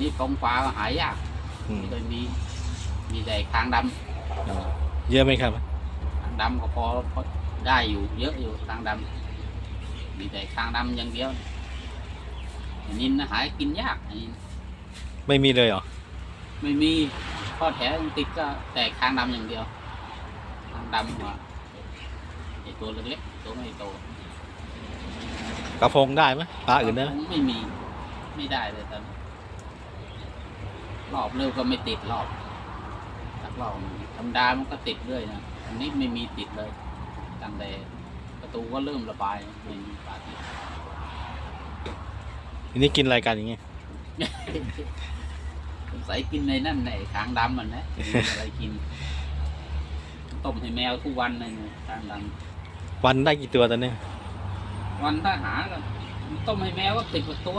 นี่ตรงฟ้าหายากอืมไม่เคยมี มีแต่คางดำอ๋อเยอะไหมครับคางดำก็พอพอได้อยู่เยอะอยู่คางดำมีแต่คางดำอย่างเดียวอันนี้นะหายกินยากอันนี้ไม่มีเลยเหรอไม่มีข้อแถวยังติดก็แต่คางดำอย่างเดียวคางดำหัวไอตัวเล็กๆตัวไม่โต กระพงได้ไหมปลาอื่นได้ไหมไม่มี ไม่ได้เลยตอนนี้ รอบเร็วก็ไม่ติดรอบสักรอบหนึ่งธรรมดามันก็ติดเรื่อยนะอันนี้ไม่มีติดเลยตั้งแต่ประตูก็เริ่มระบายไม่มีปลาติดทีนี้กินอะไรกันอย่างงี้สงสัยกินในนั่นในคางดำมันนะมีอะไรกินต้มให้แมวทุกวันเลยเนี่ยคางดวันได้กี่ตัวตอนนี้ำวันถ้าหาก็ต้มให้แมวก็ติดกว่าตัว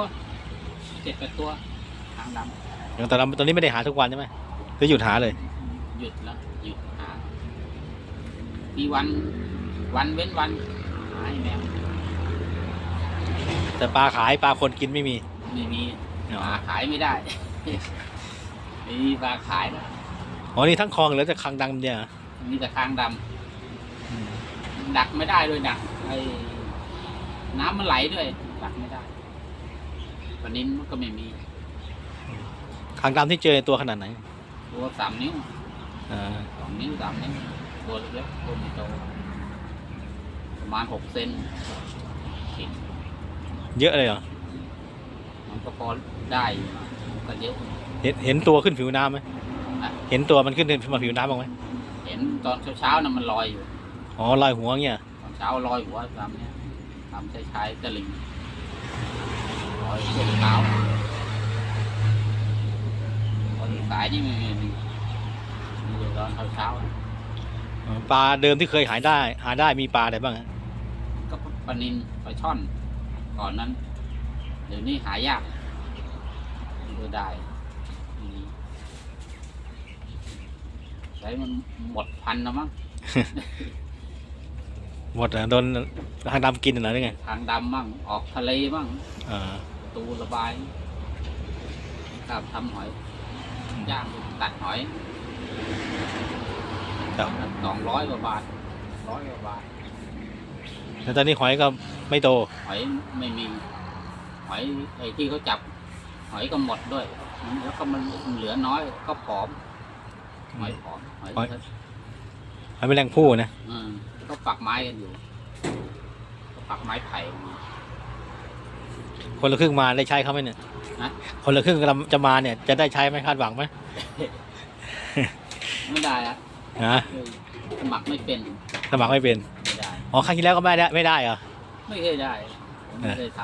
เจ็ดกว่าตัวคางดำ อย่างตอนนั้นตอนนี้ไม่ได้หาทุกวันใช่ไหมหรือหยุดหาเลย หยุดแล้วหยุดหามีวันวันเว้นวันหาให้แมวแต่ปลาขายปลาคนกินไม่มี ไม่มีอ๋อปลาขายไม่ได้ ไม่มีปลาขายแล้วอ๋อนี่ทั้งคลองเหลือแต่คลังดังเนี่ยเหรอมีแต่คางดอืมำดักไม่ได้ด้วยดักไอ้น้ำมันไหลด้วยดักไม่ได้ปลานิ้นมันก็ไม่มี คลังดำที่เจอตัวขนาดไหนตัวสามนิ้วอ่าสองนิ้วสามนิ้วตัวเล็กๆตัวไม่โตประมาณหกเซนขีดเยอะเลยเหรอมันก็พอได้อยู่มันก็เยอะเห็นเห็นตัวขึ้นผิวน้ำไหมอะเห็นตัวมันขึ้นมาผิวน้ำบ้างไหมเห็นตอนเช้าๆน่ะมันลอยอยู่อ๋อลอยหัวเงี้ยตอนเช้าลอยหัวตามเนี้ยตามชายชายๆตะลิงลอยช่วงเช้าตอนสายนี่ไม่มีมีมีตอนเช้าเช้าๆอ๋อปลาเดิมที่เคยหายได้ หาได้มีปลาอะไรบ้างฮะก็ปลานินปลาช่อนก่อนนั้น เดี๋ยวนี้หายากไม่ค่อยได้อืมใช้มันหมดพันธุ์แล้วมั้งหมดอะโดนคลังดำกินเหรอหรือไงทางดำมั่งออกทะเลมั่งอ่าประตูระบายครับทำหอย ย่างตัดหอยครับสองร้อยกว่าบาทร้อยกว่าบาทแล้วตอนนี้หอยก็ไม่โต หอยไม่มี หอยไอ้ที่เขาจับ หอยก็หมดด้วย แล้วก็มันเหลือน้อยก็ผอม หอยผอมหอยหอย หอยแมลงผู้นะอืมก็ปักไม้กันอยู่ก็ปักไม้ไผ่คนละครึ่งมาได้ใช้เขาไหมเนี่ยนะ คนละครึ่งกำลังจะมาเนี่ย จะได้ใช้ไหมคาดหวังไหมไม่ได้อะฮะคือสมัครไม่เป็น สมัครไม่เป็นไม่ได้อ๋อครั้งที่แล้วก็ไม่ได้ไม่ได้เหรอไม่เคยได้ผมไม่เคยท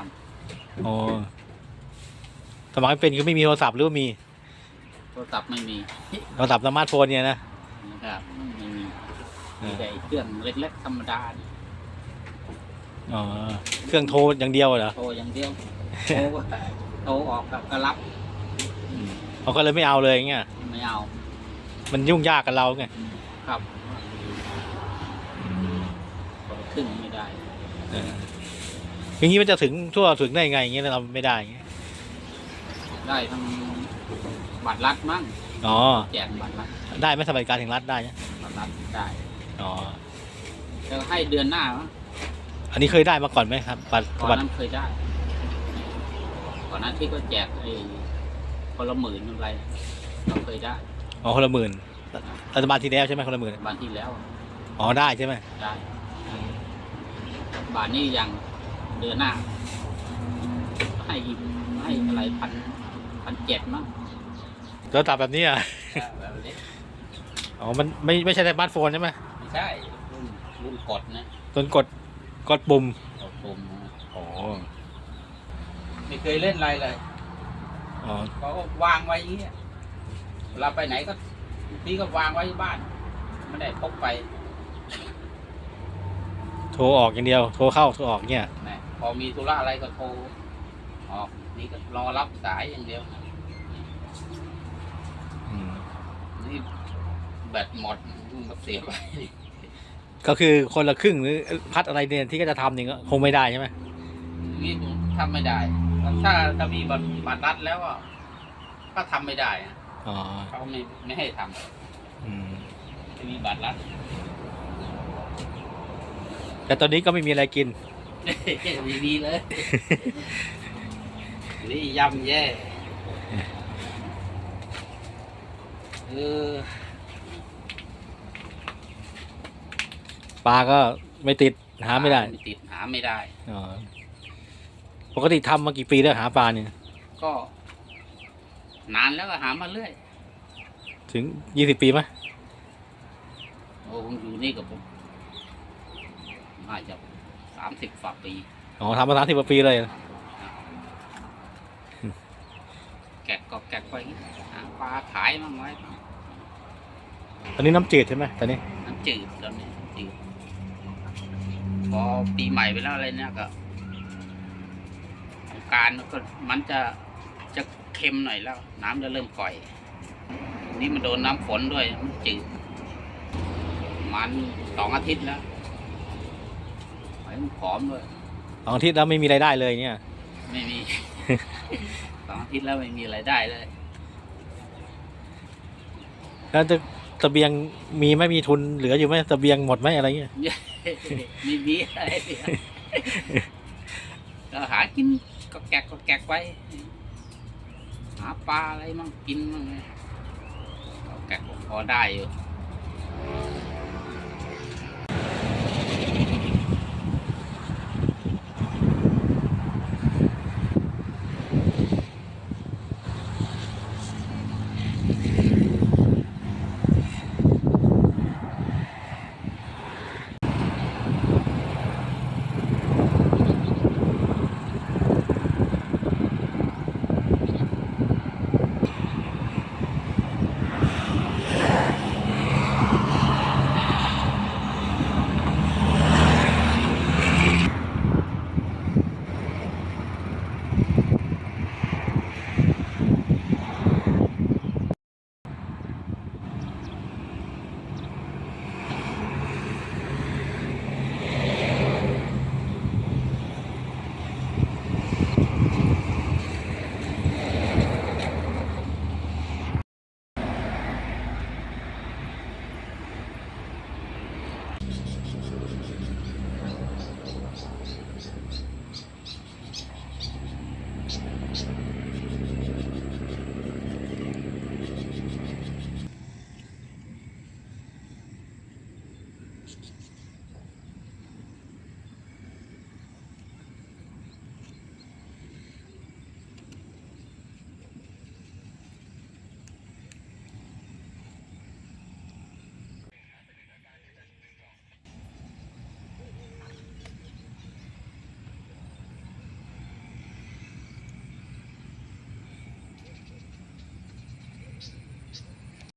อ๋อสมัครไม่เป็นคือไม่มีโทรศัพท์หรือว่ามีำโทรศัพท์ไม่มีโทรศัพท์สมาร์ทโฟนเนี่ยนะนะครับไม่มีเอมีอแต่เครื่องเล็กๆธรรมดาเนี่ยอ๋อเครื่องโทรอย่างเดียวเหรอโทรอย่างเดียวโทรก็ โทรออกก็รับเขาก็เลยไม่เอาเลยอย่างเงี้ยไม่เอามันยุ่งยากกับเราไงครับคนละครึ่งไม่ได้ เอออย่างนี้มันจะถึงทั่วถึงได้ไงอย่างเงี้ยเราไม่ได้อย่างเงี้ยได้ทั้งบัตรรัฐมั่งอ๋อแจกบัตรรัฐได้ไหมสมัยการแห่งรัฐได้นะบัตรรัฐได้อ๋อจะให้เดือนหน้ามั้งอันนี้เคยได้มาก่อนไหมครับบัตรก่อนบัตรนั้นเคยได้ก่ อนนั้นที่ก็แจกไอ้คนละหมื่นอะไรก็เคยได้อ๋อคนละหมื่นรัฐบาลที่แล้วใช่ไหมคนละหมื่นบานที่แล้วอ๋อได้ใช่ไหมได้บานนี้ยังเดือนหน้า ให้ยิมให้อะไรพันพันเจ็ดมั้งแล้วตับแบบนี้อะแบบเล็กอ๋อมันไม่ไม่ใช่สมาร์ทโฟนใช่ไหมไม่ใช่รุ่นรุ่นกดนะตนกดกดปุ่มกดปุ่มนะอ๋อ ไม่เคยเล่นอะไรเลยอ๋อเขาก็วางไว้อย่างเงี้ยเวลาไปไหนก็พี่ก็วางไว้ที่บ้านไม่ได้พกไปโทรออกอย่างเดียว โทรเข้าโทรออกเนี่ยนะพอมีธุระอะไรก็โทรออกนี่ก็รอรับสายอย่างเดียวอืมนี่แบตหมดก็เสียไป ก็คือคนละครึ่งหรือพัดอะไรเนี่ยที่ก็จะทำเนี่ยก็คงไม่ได้ใช่ไหม นี่ผมทำไม่ได้ ถ้าถ้ามีบัตรบัตรรัฐแล้วอะก็ทำไม่ได้อะอ๋อเขาไม่ไม่ให้ทอืมำไม่มีบัตรรัฐแต่ตอนนี้ก็ไม่มีอะไรกินไม่มีเลยนี่ยำแย่เออปลาก็ไม่ติดหาไม่ได้ ไม่ติดหาไม่ได้อ๋อ ปกติทำมากี่ปีแล้วหาปลาเนี่ยก็ นานแล้วก็หามาเรื่อย ถึงยี่สิบปีไหมโอ้ผมอยู่นี่กับผมน่าจะสามสิบฝ่าปี อ๋อทำมาสามสิบกว่าปีเลย แกะก็แกะไปหาปลาขายมั่งไว้ตอนนี้น้ำจืดใช่ไหมตอนนี้น้ำจืดตอนนี้จืดพอปีใหม่ไปแล้วอะไรเนี่ยก็สง กรารก็มันจะจะเค็มหน่อยแล้ว น้ำจะเริ่มก่อย นี่มันโดนน้ำฝนด้วยมันจืดมันสองอาทิตย์แล้วไอ้มันผอมด้วยสองอาทิตย์แล้วไม่มีรายได้เลยเนี่ย ไม่มีสองอาทิตย์แล้วไม่มีไรายได้เลย แล้วจะตะเบียงมีไหม่มีทุนเหลืออยู่ไหมตะเบียงหมดไหมอะไรเงี้ยไม่มีอะไรเลยก็หากิน ก็แกะก็แกะไว้ หาปลาอะไรมั่งกินมั่งก็แกะก็พอได้อยู่